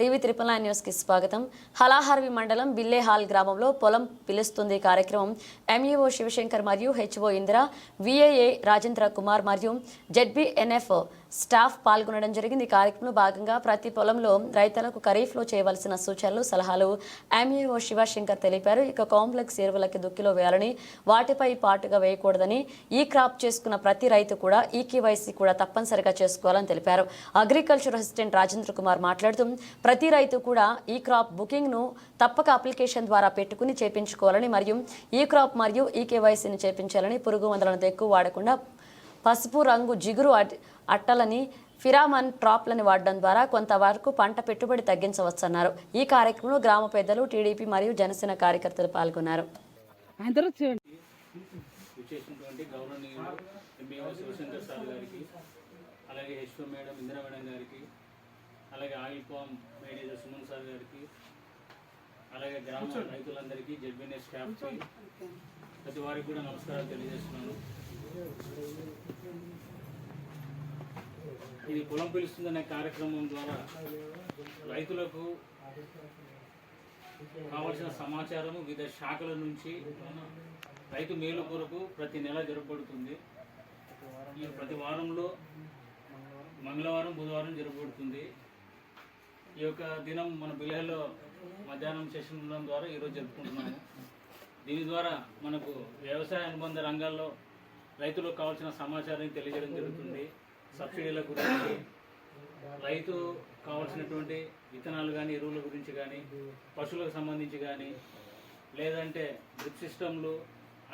TV triple nine న్యూస్కి స్వాగతం. హలాహార్వి మండలం బిల్లేహాల్ గ్రామంలో పొలం పిలుస్తుంది కార్యక్రమం. ఎంఈఓ శివశంకర్ మరియు హెచ్ఓ ఇందిర విఏఏ రాజేంద్ర కుమార్ మరియు జెడ్బీఎన్ఎఫ్ స్టాఫ్ పాల్గొనడం జరిగింది. ఈ కార్యక్రమంలో భాగంగా ప్రతి పొలంలో రైతులకు ఖరీఫ్లో చేయవలసిన సూచనలు సలహాలు ఎంఈఓ శివశంకర్ తెలిపారు. ఇక కాంప్లెక్స్ ఎరువులకి దుక్కిలో వేయాలని వాటిపై పాటుగా వేయకూడదని ఈ క్రాప్ చేసుకున్న ప్రతి రైతు కూడా ఈ కేవైసీ కూడా తప్పనిసరిగా చేసుకోవాలని తెలిపారు. అగ్రికల్చర్ అసిస్టెంట్ రాజేంద్ర కుమార్ మాట్లాడుతూ ప్రతి రైతు కూడా ఈ క్రాప్ బుకింగ్ను తప్పక అప్లికేషన్ ద్వారా పెట్టుకుని చేపించుకోవాలని మరియు ఈ క్రాప్ మరియు ఈ కేవైసీని చేపించాలని పురుగు మందులను ఎక్కువ వాడకుండా పసుపు రంగు జిగురు అట్- అట్టలని ఫిరామన్ ట్రాప్లను వాడడం ద్వారా కొంతవరకు పంట పెట్టుబడి తగ్గించవచ్చన్నారు. ఈ కార్యక్రమంలో గ్రామ పెద్దలు టీడీపీ మరియు జనసేన కార్యకర్తలు పాల్గొన్నారు. అలాగే హెచ్ఓ మేడం ఇందిరా మేడం గారికి అలాగే oil palm manager Suman sir గారికి అలాగే గ్రామ రైతులందరికీ స్టాఫ్కి ప్రతి వారికి కూడా నమస్కారాలు తెలియజేస్తున్నాను. ఇది పొలం పిలుస్తుందనే కార్యక్రమం ద్వారా రైతులకు కావలసిన సమాచారము వివిధ శాఖల నుంచి రైతు మేలు కొరకు ప్రతి నెల జరపబడుతుంది. ఈ ప్రతి వారంలో మంగళవారం బుధవారం జరపబడుతుంది. ఈ యొక్క దినం మన బిలహలో మధ్యాహ్నం సెషన్ ఉండడం ద్వారా ఈరోజు జరుపుకుంటున్నాము. దీని ద్వారా మనకు వ్యవసాయ అనుబంధ రంగాల్లో రైతులకు కావాల్సిన సమాచారాన్ని తెలియజేయడం జరుగుతుంది. సబ్సిడీల గురించి రైతు కావాల్సినటువంటి విత్తనాలు కానీ ఎరువుల గురించి కానీ పశువులకు సంబంధించి కానీ లేదంటే డ్రిప్ సిస్టమ్లు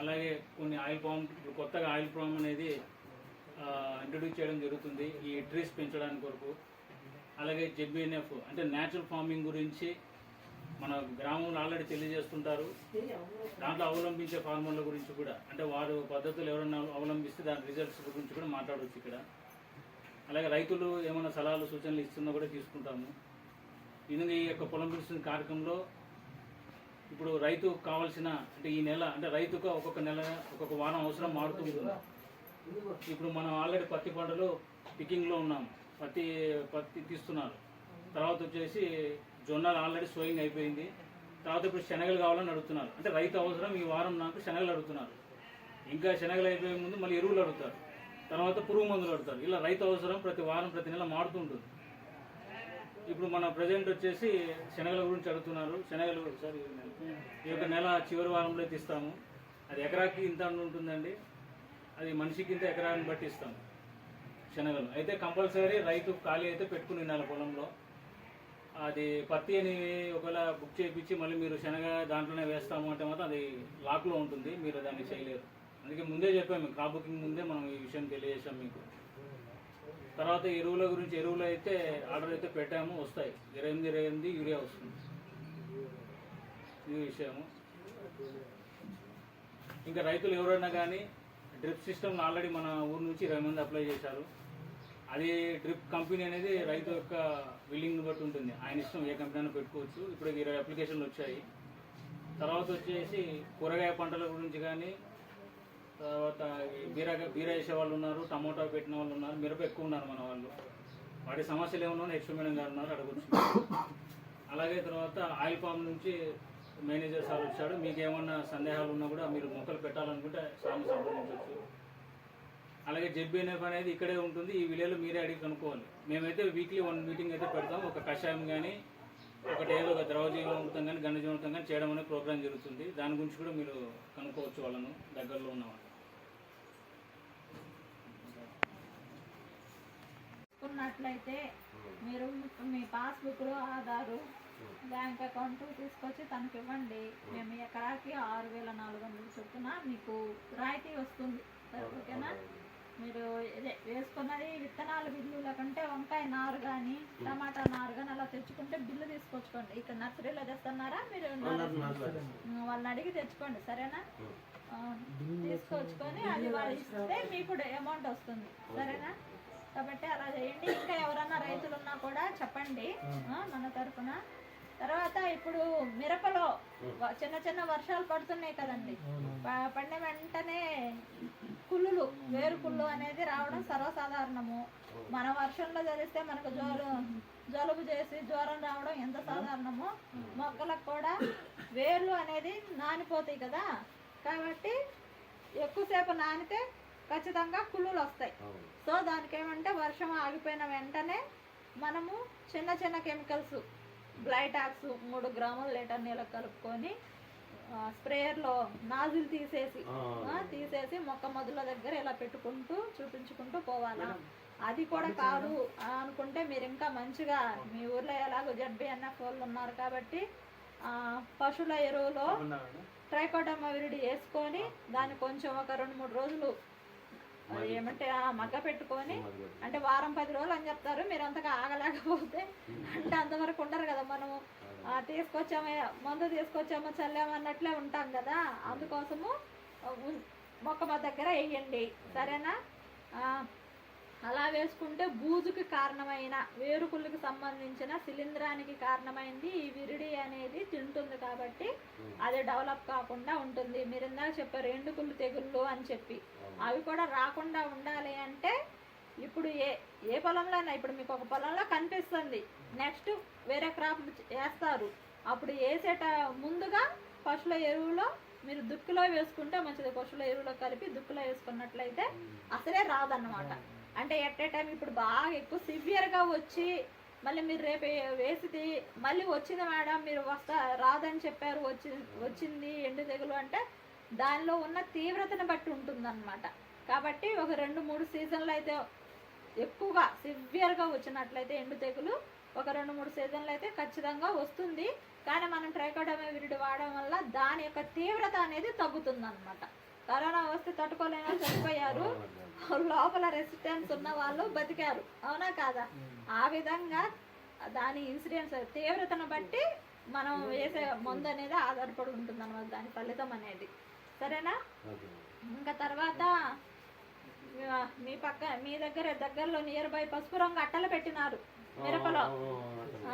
అలాగే కొన్ని ఆయిల్ పామ్ ఇప్పుడు కొత్తగా ఆయిల్ పామ్ అనేది ఇంట్రడ్యూస్ చేయడం జరుగుతుంది. ఈ ట్రీస్ పెంచడానికి కొరకు అలాగే జెబిఎన్ఎఫ్ అంటే న్యాచురల్ ఫార్మింగ్ గురించి మన గ్రామంలో ఆల్రెడీ తెలియజేస్తుంటారు. దాంట్లో అవలంబించే ఫార్మర్ల గురించి కూడా అంటే వారు పద్ధతులు ఎవరైనా అవలంబిస్తే దాని రిజల్ట్స్ గురించి కూడా మాట్లాడవచ్చు ఇక్కడ. అలాగే రైతులు ఏమైనా సలహాలు సూచనలు ఇస్తున్నా కూడా తీసుకుంటాము. ఇది ఈ యొక్క పొలం పిలుస్తున్న కార్యక్రమంలో ఇప్పుడు రైతు కావాల్సిన అంటే ఈ నెల అంటే రైతుకు ఒక్కొక్క నెల ఒక్కొక్క వారం అవసరం మారుతూ ఉంటుంది. ఇప్పుడు మనం ఆల్రెడీ పత్తి పంటలు పికింగ్లో ఉన్నాం. పత్తి పత్తి తీస్తున్నారు. తర్వాత వచ్చేసి జొన్నలు ఆల్రెడీ సోయింగ్ అయిపోయింది. తర్వాత ఇప్పుడు శనగలు కావాలని అడుగుతున్నారు. అంటే రైతు అవసరం ఈ వారం నాకు శనగలు అడుగుతున్నారు. ఇంకా శనగలు అయిపోయే ముందు మళ్ళీ ఎరువులు అడుగుతారు. తర్వాత పురుగు మందులు కడతారు. ఇలా రైతు అవసరం ప్రతి వారం ప్రతి నెల మారుతుంటుంది ఇప్పుడు మన ప్రజెంట్ వచ్చేసి శనగల గురించి అడుగుతున్నారు. శనగలు సార్ ఈ యొక్క నెల చివరి వారంలో తీస్తాము. అది ఎకరాకి ఇంత ఉంటుందండి. అది మనిషికి ఇంత ఎకరాన్ని బట్టి ఇస్తాము శనగలు. అయితే కంపల్సరీ రైతు ఖాళీ అయితే పెట్టుకుని నెల పొలంలో. అది పత్తి అని ఒకవేళ బుక్ చేయించి మళ్ళీ మీరు శనగ దాంట్లోనే వేస్తాము అంటే మాత్రం అది లాక్లో ఉంటుంది. మీరు దాన్ని చేయలేరు. అందుకే ముందే చెప్పాము క్రాప్ బుకింగ్ ముందే మనం ఈ విషయం తెలియజేసాం మీకు. తర్వాత ఎరువుల గురించి ఎరువులు అయితే ఆర్డర్ అయితే పెట్టాము వస్తాయి. ఇరవై ఎనిమిది ఇరవై ఎనిమిది యూరియా వస్తుంది. ఇది విషయము. ఇంకా రైతులు ఎవరైనా కానీ డ్రిప్ సిస్టమ్ ఆల్రెడీ మన ఊరు నుంచి ఇరవై మంది అప్లై చేశారు. అది డ్రిప్ కంపెనీ అనేది రైతు యొక్క బిల్లింగ్ బట్టి ఉంటుంది. ఆయన ఇష్టం ఏ కంపెనీ అయినా పెట్టుకోవచ్చు. ఇప్పుడు ఇరవై అప్లికేషన్లు వచ్చాయి. తర్వాత వచ్చేసి కూరగాయ పంటల గురించి కానీ తర్వాత ఈ బీర బీర వేసే వాళ్ళు ఉన్నారు టమోటా పెట్టిన వాళ్ళు ఉన్నారు మిరప ఎక్కువ ఉన్నారు మన వాళ్ళు. వాటి సమస్యలు ఏమన్నా హెచ్ఎం మేడం గారు ఉన్నారు అడగొచ్చు. అలాగే తర్వాత ఆయిల్ పామ్ నుంచి మేనేజర్ సార్ వచ్చాడు మీకు ఏమన్నా సందేహాలు ఉన్నా కూడా మీరు మొక్కలు పెట్టాలనుకుంటే సార్ని సంప్రదించవచ్చు అలాగే జెడ్బీఎన్ఎఫ్ అనేది ఇక్కడే ఉంటుంది. ఈ విలేజ్లో మీరే అడిగి కనుక్కోవాలి. మేమైతే వీక్లీ వన్ మీటింగ్ అయితే పెడతాం. ఒక కషాయం కానీ ఒకటి ఏదో ఒక ద్రవజీవామృతం కానీ గణజీవామృతం కానీ చేయడం అనే ప్రోగ్రామ్ జరుగుతుంది. దాని గురించి కూడా మీరు కనుక్కోవచ్చు వాళ్ళను దగ్గరలో ఉన్న వాళ్ళు ఉన్నట్లయితే మీరు మీ పాస్బుక్లు ఆధారు బ్యాంక్ అకౌంట్ తీసుకొచ్చి తనకి ఇవ్వండి మేము ఎకరాకి ఆరు వేల నాలుగు వందలు చొప్పున మీకు రాయితీ వస్తుంది. ఓకేనా? మీరు ఇదే వేసుకున్నది విత్తనాల బిల్లుల కంటే వంకాయ నారు కానీ టమాటా నారు కానీ అలా తెచ్చుకుంటే బిల్లు తీసుకొచ్చుకోండి. ఇక్కడ నర్సరీలో తెస్తున్నారా? మీరు వాళ్ళని అడిగి తెచ్చుకోండి సరేనా? తీసుకొచ్చుకొని అది వాళ్ళు ఇస్తే మీకు అమౌంట్ వస్తుంది. సరేనా? కాబట్టి అలా చేయండి. ఇంకా ఎవరన్నా రైతులు ఉన్నా కూడా చెప్పండి. మన తరఫున తర్వాత ఇప్పుడు మిరపలో చిన్న చిన్న వర్షాలు పడుతున్నాయి కదండి. పడిన వెంటనే కుళ్ళులు వేరు కుళ్ళు అనేది రావడం సర్వసాధారణము. మన వర్షంలో జరిస్తే మనకు జ్వరం జలుబు చేసి జ్వరం రావడం ఎంత సాధారణమో మొక్కలకు కూడా వేర్లు అనేది నానిపోతాయి కదా. కాబట్టి ఎక్కువసేపు నానితే ఖచ్చితంగా కుళ్ళులు వస్తాయి. సో దానికి ఏమంటే వర్షం ఆగిపోయిన వెంటనే మనము చిన్న చిన్న కెమికల్స్ బ్లైటాక్స్ మూడు గ్రాముల లీటర్ నీళ్ళకి కలుపుకొని స్ప్రేయర్లో నాజులు తీసేసి తీసేసి మొక్క మొదల దగ్గర ఇలా పెట్టుకుంటూ చూపించుకుంటూ పోవాలా. అది కూడా కాదు అనుకుంటే మీరు ఇంకా మంచిగా మీ ఊర్లో ఎలాగో జడ్బిఎన్ఎఫ్ వాళ్ళు ఉన్నారు కాబట్టి ఆ, పశువుల ఎరువులో ట్రైకోడర్మా విరిడి వేసుకొని దాన్ని కొంచెం ఒక రెండు మూడు రోజులు ఏమంటే ఆ మగ్గ పెట్టుకొని అంటే వారం పది రోజులు అని చెప్తారు మీరు అంతగా ఆగలేకపోతే అంటే అంతవరకు ఉండరు కదా మనము. ఆ, తీసుకొచ్చామా మందు తీసుకొచ్చామా చల్లామా అన్నట్లే ఉంటాం కదా. అందుకోసము మొక్క మా దగ్గర వేయండి. సరేనా? అలా వేసుకుంటే బూజుకి కారణమైన వేరుకుళ్ళకి సంబంధించిన శిలీంధ్రానికి కారణమైంది ఈ విరిడి అనేది తింటుంది కాబట్టి అది డెవలప్ కాకుండా ఉంటుంది. మీరు ఇందాక చెప్పారు ఎండుకుళ్ళు తెగుళ్ళు అని చెప్పి. అవి కూడా రాకుండా ఉండాలి అంటే ఇప్పుడు ఏ ఏ పొలంలో అయినా ఇప్పుడు మీకు ఒక పొలంలో కనిపిస్తుంది. నెక్స్ట్ వేరే క్రాప్ వేస్తారు. అప్పుడు వేసేట ముందుగా పశువుల ఎరువులో మీరు దుక్కులో వేసుకుంటే మంచిది. పశువుల ఎరువులో కలిపి దుక్కులో వేసుకున్నట్లయితే అసలే రాదన్నమాట. అంటే ఎట్ ఏ టైం ఇప్పుడు బాగా ఎక్కువ సివియర్గా వచ్చి మళ్ళీ మీరు రేపు వేసింది మళ్ళీ వచ్చింది మేడం మీరు వస్తా రాదని చెప్పారు వచ్చి వచ్చింది ఎండు తెగులు అంటే దానిలో ఉన్న తీవ్రతను బట్టి ఉంటుందన్నమాట. కాబట్టి ఒక రెండు మూడు సీజన్లు అయితే ఎక్కువగా సివియర్గా వచ్చినట్లయితే ఎండు తెగులు ఒక రెండు మూడు సీజన్లు అయితే ఖచ్చితంగా వస్తుంది. కానీ మనం ట్రైకోడమే విరుడు వాడడం వల్ల దాని యొక్క తీవ్రత అనేది తగ్గుతుంది అనమాట కరోనా వస్తే తట్టుకోలేని వాళ్ళు చనిపోయారు లోపల రెసిస్టెన్స్ ఉన్న వాళ్ళు బతికారు. అవునా కాదా? ఆ విధంగా దాని ఇన్సిడెంట్స్ తీవ్రతను బట్టి మనం వేసే మందు అనేది ఆధారపడి ఉంటుంది అనమాట దాని ఫలితం అనేది. సరేనా? ఇంకా తర్వాత మీ పక్క మీ దగ్గర దగ్గరలో నియర్ బై పసుపు రంగు అట్టలు పెట్టినారు. మిరపలో.